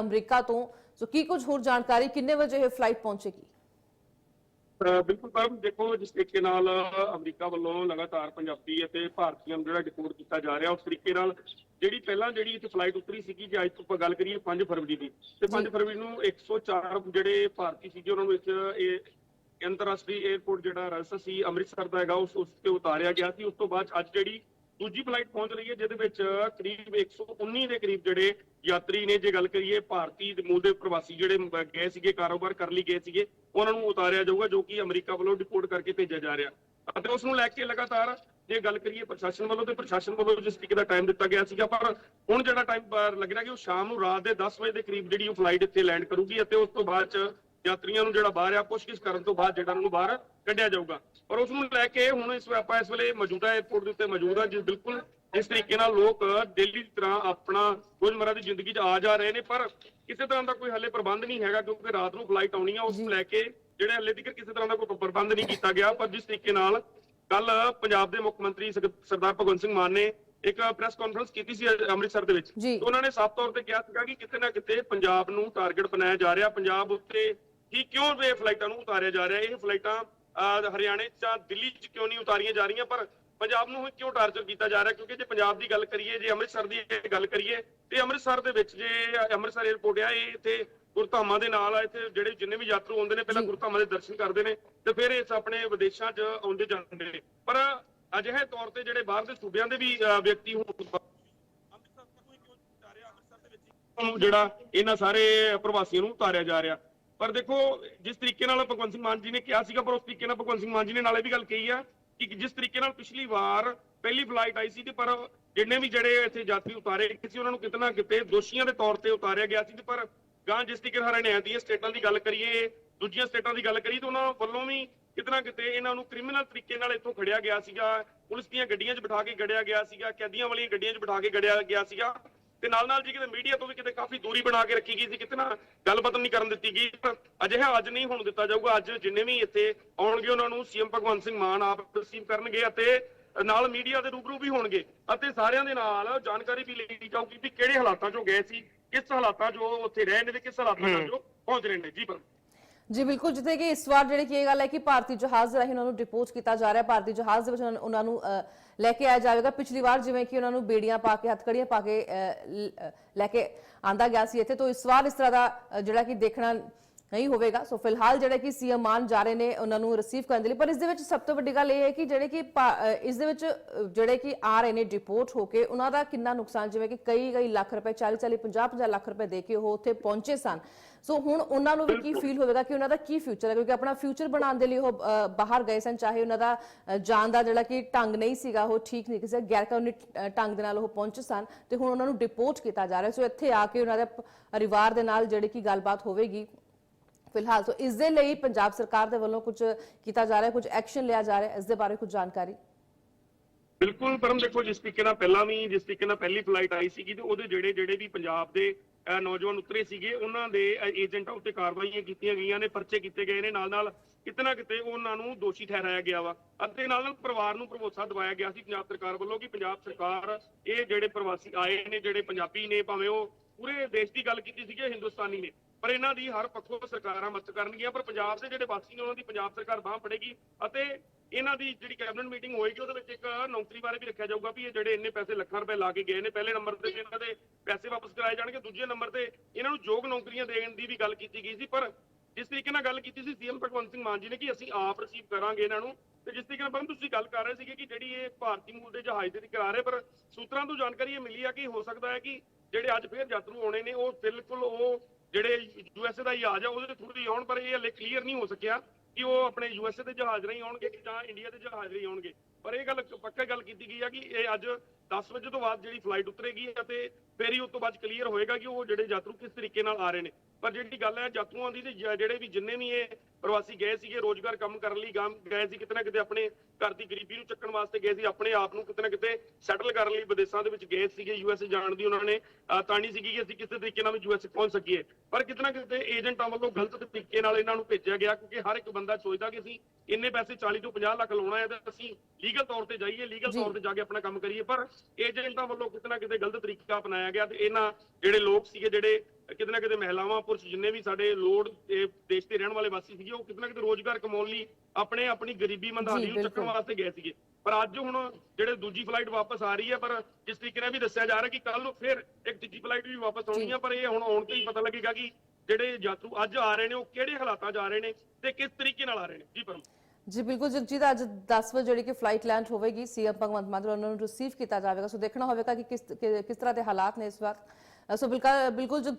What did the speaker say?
America ਤੋਂ। ਸੋ ਕੀ ਕੁਝ ਹੋਰ ਜਾਣਕਾਰੀ ਕਿੰਨੇ ਵਜੇ ਇਹ ਫਲਾਈਟ ਪਹੁੰਚੇਗੀ? ਬਿਲਕੁਲ ਪਰਮ ਦੇਖੋ ਜਿਸ ਤਰੀਕੇ ਨਾਲ ਅਮਰੀਕਾ ਵੱਲੋਂ ਲਗਾਤਾਰ ਪੰਜਾਬੀ ਅਤੇ ਭਾਰਤੀਆਂ ਨੂੰ ਜਿਹੜਾ ਡਿਪੋਰਟ ਕੀਤਾ ਜਾ ਰਿਹਾ ਉਸ ਤਰੀਕੇ ਨਾਲ ਜਿਹੜੀ ਪਹਿਲਾਂ ਜਿਹੜੀ ਇੱਥੇ ਫਲਾਈਟ ਉਤਰੀ ਸੀਗੀ ਜੇ ਅੱਜ ਤੋਂ ਗੱਲ ਕਰੀਏ 5 ਫਰਵਰੀ ਦੀ ਤੇ 5 ਫਰਵਰੀ ਨੂੰ 104 ਜਿਹੜੇ ਭਾਰਤੀ ਸੀਗੇ ਉਹਨਾਂ ਨੂੰ ਇੱਕ ਇਹ ਅੰਤਰਰਾਸ਼ਟਰੀ 에ਅਰਪੋਰਟ ਜਿਹੜਾ ਰਸਤਾ ਸੀ ਅੰਮ੍ਰਿਤਸਰ ਦਾ ਹੈਗਾ ਉਸ ਉਸ ਤੇ ਉਤਾਰਿਆ ਗਿਆ ਸੀ। ਉਸ ਤੋਂ ਬਾਅਦ ਅੱਜ ਜਿਹੜੀ ਦੂਜੀ ਫਲਾਈਟ ਪਹੁੰਚ ਰਹੀ ਹੈ, ਜਿਹਦੇ ਵਿੱਚ ਕਰੀਬ 119 ਦੇ ਕਰੀਬ ਜਿਹੜੇ ਯਾਤਰੀ ਨੇ, ਜੇ ਗੱਲ ਕਰੀਏ ਭਾਰਤੀ ਦੇ ਮੂਲ ਦੇ ਪ੍ਰਵਾਸੀ ਜਿਹੜੇ ਗਏ ਸੀਗੇ, ਕਾਰੋਬਾਰ ਕਰਨ ਲਈ ਗਏ ਸੀਗੇ, ਉਹਨਾਂ ਨੂੰ ਉਤਾਰਿਆ ਜਾਊਗਾ, ਜੋ ਕਿ ਅਮਰੀਕਾ ਵੱਲੋਂ ਡਿਪੋਰਟ ਕਰਕੇ ਭੇਜਿਆ ਜਾ ਰਿਹਾ। ਅਤੇ ਉਸ ਨੂੰ ਲੈ ਕੇ ਲਗਾਤਾਰ ਜੇ ਗੱਲ ਕਰੀਏ ਪ੍ਰਸ਼ਾਸਨ ਵੱਲੋਂ, ਤੇ ਪ੍ਰਸ਼ਾਸਨ ਵੱਲੋਂ ਜਿਸ ਤਰੀਕੇ ਦਾ ਟਾਈਮ ਦਿੱਤਾ ਗਿਆ ਸੀਗਾ, ਪਰ ਹੁਣ ਜਿਹੜਾ ਟਾਈਮ ਲੱਗ ਰਿਹਾ ਕਿ ਉਹ ਸ਼ਾਮ ਨੂੰ ਰਾਤ ਦੇ 10 ਵਜੇ ਦੇ ਕਰੀਬ ਜਿਹੜੀ ਉਹ ਫਲਾਈਟ ਇੱਥੇ ਲੈਂਡ ਕਰੂਗੀ, ਅਤੇ ਉਸ ਤੋਂ ਬਾਅਦ ਚ ਯਾਤਰੀਆਂ ਨੂੰ ਜਿਹੜਾ ਬਾਹਰ ਆ ਪੁੱਛਗਿੱਛ ਕਰਨ ਤੋਂ ਬਾਅਦ ਜਿਹੜਾ ਉਹਨੂੰ ਬਾਹਰ ਕੱਢਿਆ ਜਾਊਗਾ। ਪਰ ਉਸ ਨੂੰ ਲੈ ਕੇ ਹੁਣ ਇਸ ਆਪਾਂ ਇਸ ਵੇਲੇ ਮੌਜੂਦਾ 에ਅਰਪੋਰਟ ਦੇ ਉੱਤੇ ਮੌਜੂਦ ਆ ਜਿਸ ਬਿਲਕੁਲ ਇਸ ਤਰੀਕੇ ਨਾਲ ਲੋਕ ਡੇਲੀ ਦੀ ਤਰ੍ਹਾਂ ਆਪਣਾ ਰੋਜ਼ਮਰਰਾ ਦੀ ਜ਼ਿੰਦਗੀ 'ਚ ਆ ਜਾ ਰਹੇ ਨੇ ਪਰ ਕਿਸੇ ਤਰ੍ਹਾਂ ਦਾ ਕੋਈ ਹੱਲੇ ਪ੍ਰਬੰਧ ਨਹੀਂ ਹੈਗਾ ਕਿਉਂਕਿ ਰਾਤ ਨੂੰ ਫਲਾਈਟ ਆਉਣੀ ਆ ਉਸ ਨੂੰ ਲੈ ਕੇ ਜਿਹੜੇ ਹੱਲੇ ਤੱਕ ਕਿਸੇ ਤਰ੍ਹਾਂ ਦਾ ਕੋਈ ਪ੍ਰਬੰਧ ਨਹੀਂ ਕੀਤਾ ਗਿਆ ਪਰ ਜਿਸ ਤਰੀਕੇ ਨਾਲ ਕੱਲ ਪੰਜਾਬ ਦੇ ਮੁੱਖ ਮੰਤਰੀ ਸਰ- ਸਰਦਾਰ ਭਗਵੰਤ ਸਿੰਘ ਮਾਨ ਨੇ ਇੱਕ ਪ੍ਰੈਸ ਕਾਨਫਰੰਸ ਕੀਤੀ ਸੀ ਅੰਮ੍ਰਿਤਸਰ ਦੇ ਵਿੱਚ। ਉਹਨਾਂ ਨੇ ਸਾਫ਼ ਤੌਰ ਤੇ ਕਿਹਾ ਸੀਗਾ ਕਿ ਕਿਤੇ ਨਾ ਕਿਤੇ ਪੰਜਾਬ ਨੂੰ ਟਾਰਗੇਟ ਬਣਾਇਆ ਜਾ ਰਿਹਾ ਪੰਜਾਬ ਉੱਤੇ ਕੀ ਕਿਉਂ ਇਹ ਫਲਾਈਟਾਂ ਨੂੰ ਉਤਾਰਿਆ ਜਾ ਰਿਹਾ? ਇਹ ਫਲਾਈਟਾਂ ਹਰਿਆਣੇ ਜਾਂ ਦਿੱਲੀ 'ਚ ਕਿਉਂ ਨਹੀਂ ਉਤਾਰੀਆਂ ਜਾ ਰਹੀਆਂ? ਪਰ ਪੰਜਾਬ ਨੂੰ ਕਿਉਂ ਟਾਰਗੇਟ ਕੀਤਾ ਜਾ ਰਿਹਾ? ਕਿਉਂਕਿ ਜੇ ਪੰਜਾਬ ਦੀ ਗੱਲ ਕਰੀਏ ਜੇ ਅੰਮ੍ਰਿਤਸਰ ਦੀ ਗੱਲ ਕਰੀਏ ਤੇ ਅੰਮ੍ਰਿਤਸਰ ਦੇ ਵਿੱਚ ਜੇ ਅੰਮ੍ਰਿਤਸਰ 에ਅਰਪੋਰਟ ਆ ਇਹ ਇੱਥੇ ਗੁਰਧਾਮਾਂ ਦੇ ਨਾਲ ਆ ਇੱਥੇ ਜਿਹੜੇ ਜਿੰਨੇ ਵੀ ਯਾਤਰੂ ਆਉਂਦੇ ਨੇ ਪਹਿਲਾਂ। ਗੁਰਧਾਮਾਂ ਦੇ ਦਰਸ਼ਨ ਕਰਦੇ ਨੇ ਤੇ ਫਿਰ ਇਸ ਆਪਣੇ ਵਿਦੇਸ਼ਾਂ 'ਚ ਆਉਂਦੇ ਜਾਂਦੇ ਨੇ। ਪਰ ਅਜਿਹੇ ਤੌਰ ਤੇ ਜਿਹੜੇ ਬਾਹਰ ਦੇ ਸੂਬਿਆਂ ਦੇ ਵੀ ਵਿਅਕਤੀ ਹੁਣ ਅੰਮ੍ਰਿਤਸਰ ਹੀ ਕਿਉਂ ਜਾ ਰਿਹਾ ਅੰਮ੍ਰਿਤਸਰ ਦੇ ਵਿੱਚ ਹੀ ਨੂੰ ਜਿਹੜਾ ਇਹਨਾਂ ਸਾਰੇ ਪ੍ਰਵਾਸੀਆਂ ਨੂੰ ਉਤਾਰਿਆ ਜਾ ਰਿਹਾ। ਪਰ ਦੇਖੋ, ਜਿਸ ਤਰੀਕੇ ਨਾਲ ਭਗਵੰਤ ਸਿੰਘ ਮਾਨ ਜੀ ਨੇ ਕਿਹਾ ਸੀਗਾ, ਪਰ ਉਸ ਤਰੀਕੇ ਨਾਲ ਭਗਵੰਤ ਸਿੰਘ ਮਾਨ ਜੀ ਨੇ ਨਾਲੇ ਵੀ ਗੱਲ ਕਹੀ ਆ ਕਿ ਜਿਸ ਤਰੀਕੇ ਨਾਲ ਪਿਛਲੀ ਵਾਰ ਪਹਿਲੀ ਫਲਾਈਟ ਆਈ ਸੀ ਤੇ ਪਰ ਜਿੰਨੇ ਵੀ ਜਿਹੜੇ ਇੱਥੇ ਯਾਤਰੀ ਉਤਾਰੇ ਗਏ ਸੀ, ਉਹਨਾਂ ਨੂੰ ਕਿਤਨਾ ਕਿਤੇ ਦੋਸ਼ੀਆਂ ਦੇ ਤੌਰ ਤੇ ਉਤਾਰਿਆ ਗਿਆ ਸੀ ਤੇ ਪਰ ਗਾਂ ਜਿਸ ਤਰੀਕੇ ਨਾਲ ਹਰਿਆਣਾ ਦੀਆਂ ਸਟੇਟਾਂ ਦੀ ਗੱਲ ਕਰੀਏ, ਦੂਜੀਆਂ ਸਟੇਟਾਂ ਦੀ ਗੱਲ ਕਰੀਏ, ਤਾਂ ਉਹਨਾਂ ਵੱਲੋਂ ਵੀ ਕਿਤਨਾ ਕਿਤੇ ਇਹਨਾਂ ਨੂੰ ਕ੍ਰਿਮੀਨਲ ਤਰੀਕੇ ਨਾਲ ਇੱਥੋਂ ਖੜਿਆ ਗਿਆ ਸੀਗਾ। ਪੁਲਿਸ ਦੀਆਂ ਗੱਡੀਆਂ 'ਚ ਬਿਠਾ ਕੇ ਗੜਿਆ ਗਿਆ ਸੀਗਾ, ਕੈਦੀਆਂ ਵਾਲੀਆਂ ਗੱਡੀਆਂ 'ਚ ਬਿਠਾ ਕੇ ਗੜਿਆ ਗਿਆ ਸੀਗਾ। ਤੇ ਨਾਲ ਨਾਲ ਜੀ ਕਿਤੇ ਮੀਡੀਆ ਤੋਂ ਵੀ ਕਿਤੇ ਕਾਫੀ ਦੂਰੀ ਬਣਾ ਕੇ ਰੱਖੀ ਗਈ ਸੀ ਕਿਤੇ ਨਾ ਗੱਲਬਾਤ ਨਹੀਂ ਕਰਨ ਦਿੱਤੀ ਗਈ। ਅਜਿਹਾ ਅੱਜ ਨਹੀਂ ਹੋਣ ਦਿੱਤਾ ਜਾਊਗਾ। ਅੱਜ ਜਿੰਨੇ ਵੀ ਇੱਥੇ ਆਉਣਗੇ ਉਹਨਾਂ ਨੂੰ ਸੀਐਮ ਭਗਵੰਤ ਸਿੰਘ ਮਾਨ ਆਪ ਰਿਸੀਵ ਕਰਨਗੇ ਅਤੇ ਨਾਲ ਮੀਡੀਆ ਦੇ ਰੂਬਰੂ ਵੀ ਹੋਣਗੇ ਅਤੇ ਸਾਰਿਆਂ ਦੇ ਨਾਲ ਜਾਣਕਾਰੀ ਵੀ ਲਈ ਜਾਊਗੀ ਵੀ ਕਿਹੜੇ ਹਾਲਾਤਾਂ 'ਚੋਂ ਗਏ ਸੀ ਕਿਸ ਹਾਲਾਤਾਂ 'ਚੋਂ ਉੱਥੇ ਰਹੇ ਨੇ ਤੇ ਕਿਸ ਹਾਲਾਤਾਂ 'ਚੋਂ ਪਹੁੰਚ ਰਹੇ ਨੇ। ਜੀ ਪਰ ਜੀ ਬਿਲਕੁਲ ਜਿੱਥੇ ਕਿ ਇਸ ਵਾਰ ਜਿਹੜੀ ਕਿ ਇਹ ਗੱਲ ਹੈ ਕਿ ਭਾਰਤੀ ਜਹਾਜ਼ ਰਾਹੀਂ ਉਹਨਾਂ ਨੂੰ ਡਿਪੋਜ਼ ਕੀਤਾ ਜਾ ਰਿਹਾ ਭਾਰਤੀ ਜਹਾਜ਼ ਦੇ ਵਿੱਚ ਉਹਨਾਂ- ਨੂੰ ਅ, ਲੈ ਕੇ ਆਇਆ ਜਾਵੇਗਾ। ਪਿਛਲੀ ਵਾਰ ਜਿਵੇਂ ਕਿ ਉਹਨਾਂ ਨੂੰ ਬੇੜੀਆਂ ਪਾ ਕੇ ਹੱਥਕੜੀਆਂ ਪਾ ਕੇ ਅ, ਲੈ ਕੇ ਆਂਦਾ ਗਿਆ ਸੀ ਇੱਥੇ। ਤੋਂ ਇਸ ਵਾਰ ਇਸ ਤਰ੍ਹਾਂ ਦਾ ਜਿਹੜਾ ਕਿ ਦੇਖਣਾ ਨਹੀਂ ਹੋਵੇਗਾ। ਸੋ ਫਿਲਹਾਲ ਜਿਹੜੇ ਕਿ ਸੀਐਮ ਮਾਨ ਜਾ ਰਹੇ ਨੇ ਉਹਨਾਂ ਨੂੰ ਰਿਸੀਵ ਕਰਨ ਦੇ ਲਈ। ਪਰ ਇਸ ਦੇ ਵਿੱਚ ਸਭ ਤੋਂ ਵੱਡੀ ਗੱਲ ਇਹ ਹੈ ਕਿ ਜਿਹੜੇ ਕਿ ਇਸ ਦੇ ਵਿੱਚ ਜਿਹੜੇ ਕਿ ਆ ਰਹੇ ਨੇ ਡਿਪੋਰਟ ਹੋ ਕੇ ਉਹਨਾਂ ਦਾ ਕਿੰਨਾ ਨੁਕਸਾਨ ਜਿਵੇਂ ਕਿ ਕਈ ਕਈ ਲੱਖ ਰੁਪਏ 40 40 50 50 ਲੱਖ ਰੁਪਏ ਦੇ ਕੇ ਉਹ ਉੱਥੇ ਪਹੁੰਚੇ ਸਨ। ਸੋ ਹੁਣ ਉਹਨਾਂ ਨੂੰ ਵੀ ਕੀ ਫੀਲ ਹੋਵੇਗਾ ਕਿ ਉਹਨਾਂ ਦਾ ਕੀ ਫਿਊਚਰ ਹੈ? ਕਿਉਂਕਿ ਆਪਣਾ ਫਿਊਚਰ ਬਣਾਉਣ ਦੇ ਲਈ ਉਹ ਬਾਹਰ ਗਏ ਸਨ ਚਾਹੇ ਉਹਨਾਂ ਦਾ ਜਾਣ ਦਾ ਜਿਹੜਾ ਕਿ ਢੰਗ ਨਹੀਂ ਸੀਗਾ ਉਹ ਠੀਕ ਨਹੀਂ ਕਿਸੇ ਗੈਰ ਕਾਨੂੰਨੀ ਢੰਗ ਦੇ ਨਾਲ ਉਹ ਪਹੁੰਚੇ ਸਨ ਤੇ ਹੁਣ ਉਹਨਾਂ ਨੂੰ ਡਿਪੋਰਟ ਕੀਤਾ ਜਾ ਰਿਹਾ ਸੋ ਇੱਥੇ ਆ ਕੇ ਉਹਨਾਂ ਦੇ ਪਰਿਵਾਰ ਦੇ ਨਾਲ ਜਿਹੜੀ ਕਿ ਗੱਲਬਾਤ ਹੋਵੇਗੀ। ਫਿਲਹਾਲ ਸੋ ਇਸ ਦੇ ਲਈ ਪੰਜਾਬ ਸਰਕਾਰ ਦੇ ਵੱਲੋਂ ਕੁਝ ਕੀਤਾ ਜਾ ਰਿਹਾ ਕੁਝ ਐਕਸ਼ਨ ਲਿਆ ਜਾ ਰਿਹਾ ਇਸ ਦੇ ਬਾਰੇ ਕੁਝ ਜਾਣਕਾਰੀ ਬਿਲਕੁਲ ਪਰਮ ਦੇਖੋ ਜਿਸ ਤਰੀਕੇ ਨਾਲ ਪਹਿਲਾਂ ਵੀ ਜਿਸ ਤਰੀਕੇ ਨਾਲ ਪਹਿਲੀ ਫਲਾਈਟ ਆਈ ਸੀਗੀ ਤੇ ਉਹਦੇ ਜਿਹੜੇ ਜਿਹੜੇ ਵੀ ਪੰਜਾਬ ਦੇ ਨੌਜਵਾਨ ਉਤਰੇ ਸੀਗੇ ਉਹਨਾਂ ਦੇ ਏਜੰਟਾਂ ਉੱਤੇ ਕਾਰਵਾਈਆਂ ਕੀਤੀਆਂ ਗਈਆਂ ਨੇ ਪਰਚੇ ਕੀਤੇ ਗਏ ਨੇ ਨਾਲ ਨਾਲ ਕਿਤੇ ਨਾ ਕਿਤੇ ਉਹਨਾਂ ਨੂੰ ਦੋਸ਼ੀ ਠਹਿਰਾਇਆ ਗਿਆ ਵਾ ਅਤੇ ਨਾਲ ਨਾਲ ਪਰਿਵਾਰ ਨੂੰ ਭਰੋਸਾ ਦਿਵਾਇਆ ਗਿਆ ਸੀ ਪੰਜਾਬ ਸਰਕਾਰ ਵੱਲੋਂ ਕਿ ਪੰਜਾਬ ਸਰਕਾਰ ਇਹ ਜਿਹੜੇ ਪ੍ਰਵਾਸੀ ਆਏ ਨੇ ਜਿਹੜੇ ਪੰਜਾਬੀ ਨੇ ਭਾਵੇਂ ਉਹ ਪੂਰੇ ਦੇਸ਼ ਦੀ ਗੱਲ ਕੀਤੀ ਸੀਗੀ ਹਿੰਦੁਸਤਾਨੀ ਨੇ ਪਰ ਇਹਨਾਂ ਦੀ ਹਰ ਪੱਖੋਂ ਸਰਕਾਰਾਂ ਮਦਦ ਕਰਨਗੀਆਂ, ਪਰ ਪੰਜਾਬ ਦੇ ਜਿਹੜੇ ਵਾਸੀ ਨੇ ਉਹਨਾਂ ਦੀ ਪੰਜਾਬ ਸਰਕਾਰ ਬਾਹ ਫੜੇਗੀ ਅਤੇ ਇਹਨਾਂ ਦੀ ਜਿਹੜੀ ਕੈਬਨਿਟ ਮੀਟਿੰਗ ਹੋਏਗੀ, ਉਹਦੇ ਵਿੱਚ ਇੱਕ ਨੌਕਰੀ ਬਾਰੇ ਵੀ ਰੱਖਿਆ ਜਾਊਗਾ ਵੀ ਇਹ ਜਿਹੜੇ ਇੰਨੇ ਪੈਸੇ ਲੱਖਾਂ ਰੁਪਏ ਲਾ ਕੇ ਗਏ ਨੇ, ਪਹਿਲੇ ਨੰਬਰ ਤੇ ਇਹਨਾਂ ਦੇ ਪੈਸੇ ਵਾਪਸ ਕਰਾਏ ਜਾਣਗੇ, ਦੂਜੇ ਨੰਬਰ ਤੇ ਇਹਨਾਂ ਨੂੰ ਯੋਗ ਨੌਕਰੀਆਂ ਦੇਣ ਦੀ ਵੀ ਗੱਲ ਕੀਤੀ ਗਈ ਸੀ, ਪਰ ਜਿਸ ਤਰੀਕੇ ਨਾਲ ਗੱਲ ਕੀਤੀ ਸੀ ਸੀਐਮ ਭਗਵੰਤ ਸਿੰਘ ਮਾਨ ਜੀ ਨੇ ਕਿ ਅਸੀਂ ਆਪ ਰਿਸੀਵ ਕਰਾਂਗੇ ਇਹਨਾਂ ਨੂੰ, ਤੇ ਜਿਸ ਤਰੀਕੇ ਨਾਲ ਪਰਮ ਤੁਸੀਂ ਗੱਲ ਕਰ ਰਹੇ ਸੀਗੇ ਕਿ ਜਿਹੜੀ ਇਹ ਭਾਰਤੀ ਮੂਲ ਦੇ ਜਹਾਜ਼ ਦੇ ਕਰਾ ਰਹੇ, ਪਰ ਸੂਤਰਾਂ ਤੋਂ ਜਾਣਕਾਰੀ ਇਹ ਮਿਲੀ ਆ ਕਿ ਹੋ ਸਕਦਾ ਹੈ ਕਿ ਜਿਹੜੇ ਅੱਜ ਫੇਰ ਯਾਤਰੂ ਆਉਣੇ ਨੇ, ਉਹ ਬਿਲਕੁਲ ਉਹ ਜਿਹੜੇ ਯੂਐਸਏ ਦਾ ਜਹਾਜ਼ ਆ, ਉਹਦੇ ਥਰੂ ਦੀ ਆਉਣ, ਪਰ ਇਹ ਹਲੇ ਕਲੀਅਰ ਨਹੀਂ ਹੋ ਸਕਿਆ ਕਿ ਉਹ ਆਪਣੇ ਯੂਐਸਏ ਦੇ ਜਹਾਜ਼ ਰਾਹੀਂ ਆਉਣਗੇ ਜਾਂ ਇੰਡੀਆ ਦੇ ਜਹਾਜ਼ ਰਾਹੀਂ ਆਉਣਗੇ। ਪਰ ਇਹ ਗੱਲ ਪੱਕਾ ਗੱਲ ਕੀਤੀ ਗਈ ਆ ਕਿ ਇਹ ਅੱਜ 10 ਵਜੇ ਤੋਂ ਬਾਅਦ ਜਿਹੜੀ ਫਲਾਈਟ ਉਤਰੇਗੀ ਅਤੇ ਫੇਰ ਹੀ ਉਸ ਤੋਂ ਬਾਅਦ ਕਲੀਅਰ ਹੋਏਗਾ ਕਿ ਉਹ ਜਿਹੜੇ ਯਾਤਰੂ ਕਿਸ ਤਰੀਕੇ ਨਾਲ ਆ ਰਹੇ ਨੇ ਪਰ ਜਿਹੜੀ ਗੱਲ ਹੈ ਯਾਤਰੂਆਂ ਦੀ ਤੇ ਜਿਹੜੇ ਵੀ ਜਿੰਨੇ ਵੀ ਇਹ ਪ੍ਰਵਾਸੀ ਗਏ ਸੀਗੇ ਰੋਜ਼ਗਾਰ ਕੰਮ ਕਰਨ ਲਈ ਗਏ ਸੀ ਕਿਤੇ ਨਾ ਕਿਤੇ ਆਪਣੇ ਘਰ ਦੀ ਗਰੀਬੀ ਨੂੰ ਚੱਕਣ ਵਾਸਤੇ ਗਏ ਸੀ ਆਪਣੇ ਆਪ ਨੂੰ ਕਿਤੇ ਨਾ ਕਿਤੇ ਸੈਟਲ ਕਰਨ ਲਈ ਵਿਦੇਸ਼ਾਂ ਦੇ ਵਿੱਚ ਗਏ ਸੀਗੇ ਯੂਐਸਏ ਜਾਣ ਦੀ ਉਹਨਾਂ ਨੇ ਤਾਣੀ ਸੀਗੀ ਕਿ ਅਸੀਂ ਕਿਸੇ ਤਰੀਕੇ ਨਾਲ ਵੀ ਯੂਐਸਏ ਪਹੁੰਚ ਸਕੀਏ ਪਰ ਕਿਤੇ ਨਾ ਕਿਤੇ ਏਜੰਟਾਂ ਵੱਲੋਂ ਗਲਤ ਤਰੀਕੇ ਨਾਲ ਇਹਨਾਂ ਨੂੰ ਭੇਜਿਆ ਗਿਆ ਕਿਉਂਕਿ ਹਰ ਇੱਕ ਬੰਦਾ ਸੋਚਦਾ ਕਿ ਅਸੀਂ ਇੰਨੇ ਪੈਸੇ 40 ਤੋਂ 50 ਲੱਖ ਲਾਉਣਾ ਹੈ ਤਾਂ ਅਸੀਂ ਲੀਗਲ ਤੌਰ ਤੇ ਜਾਈਏ ਲੀਗਲ। ਤੌਰ ਤੇ ਜਾ ਕੇ ਆਪਣਾ ਕੰਮ ਕਰੀਏ ਪਰ ਏਜੰਟਾਂ ਵੱਲੋਂ ਕਿਤੇ ਨਾ ਕਿਤੇ ਗਲਤ ਤਰੀਕਾ ਅਪਣਾਇਆ ਗਿਆ ਤੇ ਇਹਨਾਂ ਜਿਹੜੇ ਲੋਕ ਸੀਗੇ ਜਿਹੜੇ ਕਿਤੇ ਨਾ ਕਿਤੇ ਮਹਿਲਾਵਾਂ ਪੁਰਸ਼ ਜਿੰਨੇ ਵੀ ਸਾਡੇ ਲੋੜ ਦੇਸ਼ ਦੇ ਰਹਿਣ ਵਾਲੇ ਵਾਸੀ ਸੀਗੇ ਉਹ ਕਿਤੇ ਨਾ ਕਿਤੇ ਰੋਜ਼ਗਾਰ ਕਮਾਉਣ ਲਈ ਆਪਣੇ ਆਪਣੀ ਗਰੀਬੀ ਮੰਦਹਾਲੀ ਨੂੰ ਚੱਕਣ। ਵਾਸਤੇ ਗਏ ਸੀਗੇ। ਪਰ ਅੱਜ ਹੁਣ ਜਿਹੜੇ ਦੂਜੀ ਫਲਾਈਟ ਵਾਪਸ ਆ ਰਹੀ ਹੈ ਪਰ ਜਿਸ ਤਰੀਕੇ ਨਾਲ ਵੀ ਦੱਸਿਆ ਜਾ ਰਿਹਾ ਕਿ ਕੱਲ ਨੂੰ ਫਿਰ ਇੱਕ ਤੀਜੀ ਫਲਾਈਟ ਵੀ ਵਾਪਸ ਆਉਣੀ ਆ ਪਰ ਇਹ ਹੁਣ ਆਉਣ ਤੇ ਹੀ ਪਤਾ ਲੱਗੇਗਾ ਕਿ ਜਿਹੜੇ ਯਾਤਰੂ ਅੱਜ ਆ ਰਹੇ ਨੇ ਉਹ ਕਿਹੜੇ ਹਾਲਾਤਾਂ 'ਚ ਆ ਰਹੇ ਨੇ ਤੇ ਕਿਸ ਤਰੀਕੇ ਨਾਲ ਆ ਰਹੇ ਨੇ। ਜੀ ਪਰਮ। ਜੀ, ਬਿਲਕੁਲ ਜਗਜੀਤ, ਅੱਜ 10 ਵਜੇ ਜਿਹੜੀ ਕਿ ਫਲਾਈਟ ਲੈਂਡ ਹੋਵੇਗੀ ਸੀਐਮ ਭਗਵੰਤ ਮਾਨ ਉਹਨਾਂ ਨੂੰ ਰਿਸੀਵ ਕੀਤਾ ਜਾਵੇਗਾ। ਸੋ ਦੇਖਣਾ ਹੋਵੇਗਾ ਕਿ ਕਿਸ ਕਿਸ ਤਰ੍ਹਾਂ ਦੇ ਹਾਲਾਤ ਨੇ ਇਸ ਵਕਤ ਸੋ ਬਿਲਕੁਲ ਬਿਲਕੁਲ ਜਗਜੀਤ